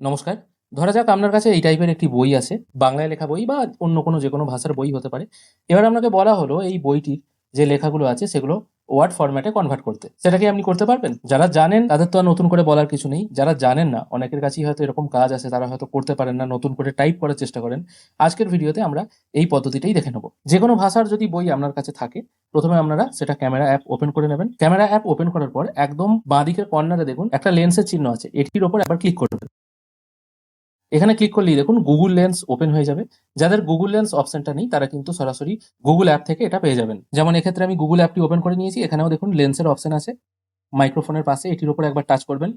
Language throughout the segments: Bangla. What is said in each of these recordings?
নমস্কার। ধরা যাক আপনার কাছে এই টাইপের একটি বই আছে, বাংলায় লেখা বই বা অন্য কোনো যে কোনো ভাষার বই হতে পারে। এবার আপনাকে বলা হলো এই বইটির যে লেখাগুলো আছে সেগুলো ওয়ার্ড ফরম্যাটে কনভার্ট করতে। সেটা কি আপনি করতে পারবেন? যারা জানেন, তাদের তো আর নতুন করে বলার কিছু নেই। যারা জানেন না, অনেকের কাছেই হয়তো এরকম কাজ আছে, তারা হয়তো করতে পারেন না, নতুন করে টাইপ করার চেষ্টা করেন। আজকের ভিডিওতে আমরা এই পদ্ধতিটাই দেখে নেব। যে কোনো ভাষার যদি বই আপনার কাছে থাকে, প্রথমে আপনারা সেটা ক্যামেরা অ্যাপ ওপেন করে নেবেন। ক্যামেরা অ্যাপ ওপেন করার পর একদম বাঁদিকের কর্নারে দেখুন, একটা লেন্সের চিহ্ন আছে। এটির ওপর একবার ক্লিক করবেন। এখানে ক্লিক করলেই দেখুন গুগল লেন্স ওপেন হয়ে যাবে। যাদের গুগল লেন্স অপশনটা নেই, তারা কিন্তু সরাসরি গুগল অ্যাপ থেকে এটা পেয়ে যাবেন। যেমন এক্ষেত্রে আমি গুগল অ্যাপটি ওপেন করে নিয়েছি, এখানেও দেখুন লেন্সের অপশন আছে। মাইক্রোফোনের পাশে এটির উপর একবার টাচ করবেন।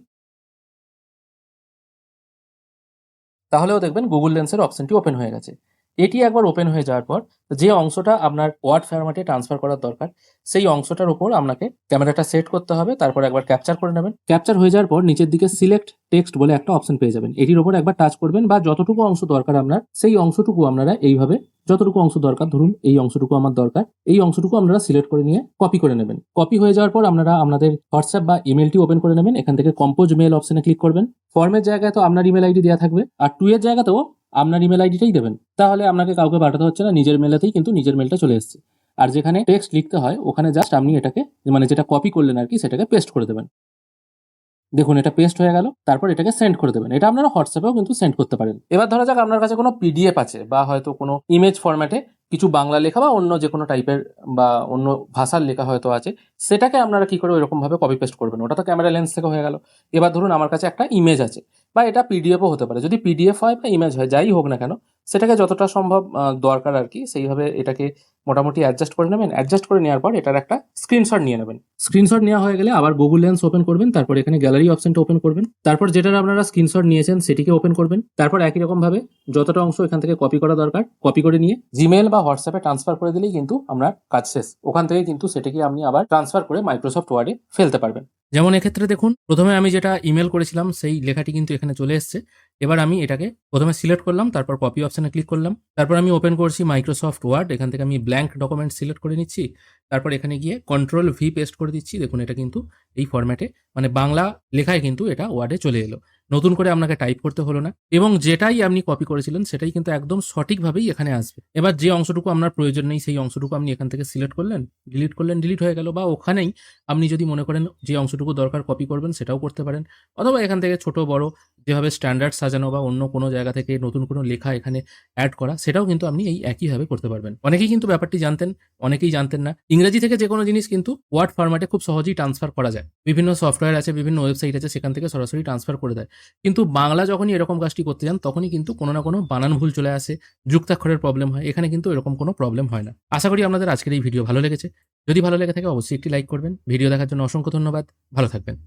তাহলেও দেখবেন গুগল লেন্সের অপশনটি ওপেন হয়ে গেছে। এটি একবার ওপেন হয়ে যাওয়ার পর যে অংশটা আপনার ওয়ার্ড ফরম্যাটে ট্রান্সফার করার দরকার, সেই অংশটার উপর আপনাকে ক্যামেরাটা সেট করতে হবে, তারপর একবার ক্যাপচার করে নেবেন। ক্যাপচার হয়ে যাওয়ার পর নিচের দিকে সিলেক্ট টেক্সট বলে একটা অপশন পেয়ে যাবেন। এটির উপর একবার টাচ করবেন বা যতটুকু অংশ দরকার আপনার, সেই অংশটুকু আপনারা এইভাবে, যতটুকু অংশ দরকার, ধরুন এই অংশটুকু আমার দরকার, এই অংশটুকু আপনারা সিলেক্ট করে নিয়ে কপি করে নেবেন। কপি হয়ে যাওয়ার পর আপনারা আপনাদের হোয়াটসঅ্যাপ বা ইমেলটি ওপেন করে নেবেন। এখান থেকে কম্পোজ মেল অপশনে ক্লিক করবেন। ফর্মের জায়গায় তো আপনার ইমেল আইডি দেওয়া থাকবে। আর টু এর জায়গাতেও আপনার ইমেল আইডিটাই দেবেন। তাহলে আপনাকে কাউকে পাঠাতে হচ্ছে না, নিজের মেলেতেই কিন্তু নিজের মেলটা চলে এসছে। আর যেখানে টেক্সট লিখতে হয়, ওখানে জাস্ট আপনি এটাকে মানে যেটা কপি করলেন আর কি, সেটাকে পেস্ট করে দেবেন। দেখুন, এটা পেস্ট হয়ে গেল, তারপর এটাকে সেন্ড করে দেবেন। এটা আপনারা হোয়াটসঅ্যাপেও কিন্তু সেন্ড করতে পারেন। এবার ধরা যাক আপনার কাছে কোনো পিডিএফ আছে, বা হয়তো কোনো ইমেজ ফরম্যাটে কিছু বাংলা লেখা বা অন্য যে কোনো টাইপের বা অন্য ভাষার লেখা হয়তো আছে, সেটাকে আপনারা কী করে ওইরকমভাবে কপি পেস্ট করবেন? ওটা তো ক্যামেরা লেন্স থেকে হয়ে গেল। এবার ধরুন আমার কাছে একটা ইমেজ আছে, বা এটা পিডিএফও হতে পারে। যদি পিডিএফ হয় বা ইমেজ হয়, যাই হোক না কেন সেটাকে যতটা সম্ভব দরকার আর কি, সেইভাবে এটাকে মোটামুটি অ্যাডজাস্ট করে নেবেন। অ্যাডজাস্ট করে নেওয়ার পর এটার একটা স্ক্রিনশট নিয়ে নেবেন। স্ক্রিনশট নেওয়া হয়ে গেলে আবার গুগল লেন্স ওপেন করবেন, তারপর এখানে গ্যালারি অপশনটা ওপেন করবেন। তারপর যেটার আপনারা স্ক্রিনশট নিয়েছেন সেটিকে ওপেন করবেন। তারপর একই রকম ভাবে যতটা অংশ এখান থেকে কপি করা দরকার কপি করে নিয়ে জিমেল বা হোয়াটসঅ্যাপে ট্রান্সফার করে দিলেই কিন্তু আমরা কাজ শেষ। ওখান থেকে কিন্তু সেটাকে আপনি আবার ট্রান্সফার করে মাইক্রোসফট ওয়ার্ডে ফেলতে পারবেন। যেমন এক্ষেত্রে দেখুন, প্রথমে আমি যেটা ইমেল করেছিলাম, সেই লেখাটি কিন্তু এখানে চলে এসছে। এবার আমি এটাকে প্রথমে সিলেক্ট করলাম, তারপর কপি অপশানে ক্লিক করলাম। তারপর আমি ওপেন করছি মাইক্রোসফট ওয়ার্ড এখান থেকে আমি ব্ল্যাঙ্ক ডকুমেন্ট সিলেক্ট করে নিচ্ছি। তারপর এখানে গিয়ে কন্ট্রোল ভি পেস্ট করে দিচ্ছি। দেখুন, এটা কিন্তু এই ফরম্যাটে মানে বাংলা লেখায় কিন্তু এটা ওয়ার্ডে চলে এলো। নতুন করে আপনাকে টাইপ করতে হলো না। এবং যেটাই আপনি কপি করেছিলেন, সেটাই কিন্তু একদম সঠিকভাবেই এখানে আসবে। এবার যে অংশটুকু আপনার প্রয়োজন নেই, সেই অংশটুকু আপনি এখান থেকে সিলেক্ট করলেন ডিলিট করলেন ডিলিট হয়ে গেল বা ওখানেই আপনি যদি মনে করেন যে অংশটুকু দরকার কপি করবেন, সেটাও করতে পারেন। অথবা এখান থেকে ছোট, বড় যেভাবে স্ট্যান্ডার্ড সাজানো বা অন্য কোনো জায়গা থেকে নতুন কোনো লেখা এখানে অ্যাড করা, সেটাও কিন্তু আপনি এই একইভাবে করতে পারবেন। অনেকেই কিন্তু ব্যাপারটি জানতেন, অনেকেই জানতেন না। ইংরেজি থেকে যে কোনো জিনিস কিন্তু ওয়ার্ড ফরম্যাটে খুব সহজেই ট্রান্সফার করা যায়। বিভিন্ন সফটওয়্যার আছে, বিভিন্ন ওয়েবসাইট আছে, সেখান থেকে সরাসরি ট্রান্সফার করে দেয়। কিন্তু বাংলা যখনই এরকম কাজটি করতে যান, তখনই কিন্তু কোনো না কোনো বানান ভুল চলে আসে, যুক্তাক্ষরের প্রবলেম হয়, এখানে কিন্তু এরকম কোনো প্রবলেম হয় না। আশা করি আপনাদের আজকের এই ভিডিও ভালো লেগেছে। যদি ভালো লেগে থাকে, অবশ্যই একটি লাইক করবেন। ভিডিও দেখার জন্য অসংখ্য ধন্যবাদ। ভালো থাকবেন।